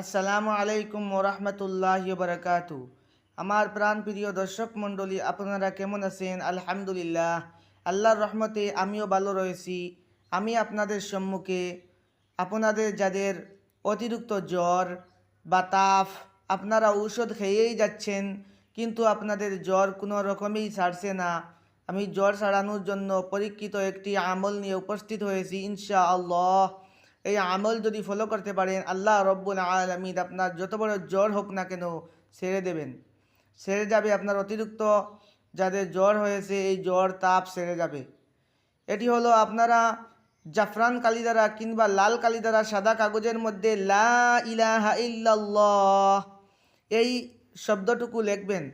আসসালামু আলাইকুম ওরহমতুল্লাহ বারকাতু আমার প্রাণ প্রিয় দর্শক মণ্ডলী, আপনারা কেমন আছেন? আলহামদুলিল্লাহ। আল্লাহর রহমতে আমিও ভালো রয়েছি। আমি আপনাদের সম্মুখে আপনাদের যাদের অতিরিক্ত জ্বর বা তাফ, আপনারা ঔষধ খেয়েই যাচ্ছেন, কিন্তু আপনাদের জ্বর কোনো রকমেই ছাড়ছে না। আমি জ্বর সারানোর জন্য পরীক্ষিত একটি আমল নিয়ে উপস্থিত হয়েছি ইনশা আল্লাহ এই আমল যদি ফলো করতে পারেন, আল্লাহ রব্বুল আলমিদ আপনার যত বড় জ্বর হোক না কেন সেরে দেবেন। সেরে যাবে আপনার অতিরিক্ত যাদের জ্বর হয়েছে, এই জ্বর তাপ সেরে যাবে। এটি হলো আপনারা জাফরান কালি দ্বারা কিংবা লাল কালি দ্বারা সাদা কাগজের মধ্যে লা ইলাহা ইল্লাল্লাহ এই শব্দটুকু লিখবেন।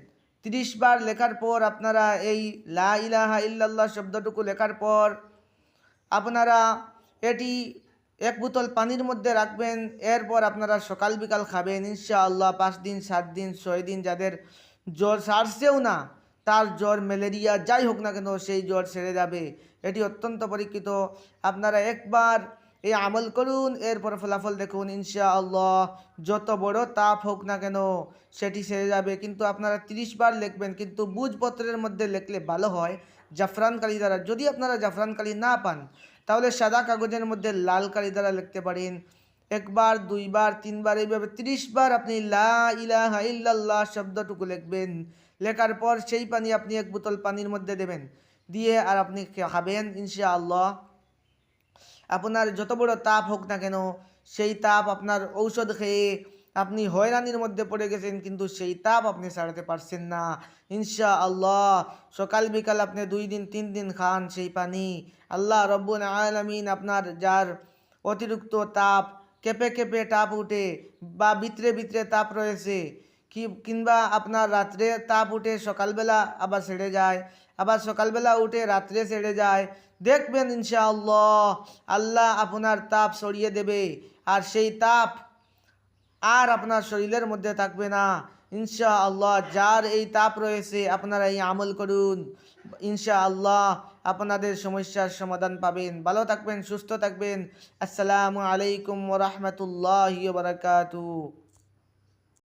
তিরিশ বার লেখার পর আপনারা এই লা ইলাহা ইল্লাল্লাহ শব্দটুকু লেখার পর আপনারা এটি এক বোতল পানির মধ্যে রাখবেন, এরপর আপনারা সকাল বিকাল খাবেন। ইনশাআল্লাহ পাঁচ দিন, সাত দিন, ছয় দিন যাদের জ্বর সারছেও না, তার জ্বর, ম্যালেরিয়া যাই হোক না কেন সেই জ্বর সেরে যাবে। এটি অত্যন্ত পরীক্ষিত। আপনারা একবার এই আমল করুন, এরপর ফলাফল দেখুন। ইনশাআল্লাহ যত বড় তাপ হোক না কেন সেটি সেরে যাবে। কিন্তু আপনারা তিরিশ বার লিখবেন, কিন্তু বুঝপত্রের মধ্যে লিখলে ভালো হয়। জাফরান কালি দ্বারা, যদি আপনারা জাফরান কালি না পান তাহলে সাদা কাগজের মধ্যে লাল কালি দ্বারা লিখতে পারেন। একবার, দুইবার, তিনবার, এইভাবে বার আপনি লা ইলাহা ইল্লাল্লাহ শব্দটুকু লিখবেন। লেখার পর সেই পানি আপনি এক বোতল পানির মধ্যে দেবেন। দিয়ে আর আপনি খাবেন ইনশাআল্লাহ। আপনার যত বড় তাপ হোক না কেন, সেই তাপ আপনার ঔষধ খেয়ে আপনি হয়রানির মধ্যে পড়ে গেছেন, কিন্তু সেই তাপ আপনি সারাতে পারছেন না। ইনশা আল্লাহ সকাল বিকাল আপনি দুই দিন, তিন দিন খান সেই পানি। আল্লাহ রব্বুল আলমিন আপনার যার অতিরিক্ত তাপ, কেঁপে কেঁপে তাপ উঠে বা ভিতরে ভিতরে তাপ রয়েছে, কি কিংবা আপনার রাত্রে তাপ উঠে সকালবেলা আবার ছেড়ে যায়, আবার সকালবেলা উঠে রাত্রে ছেড়ে যায়, দেখবেন ইনশাআল্লাহ, আল্লাহ আপনার তাপ সরিয়ে দেবে। আর সেই তাপ আর আপনার শরীরের মধ্যে থাকবে না। ইনশা আল্লাহ যার এই তাপ রয়েছে আপনারা এই আমল করুন। ইনশা আল্লাহ আপনাদের সমস্যার সমাধান পাবেন। ভালো থাকবেন, সুস্থ থাকবেন। আসসালামু আলাইকুম রহমতুল্লাহ বারকাতু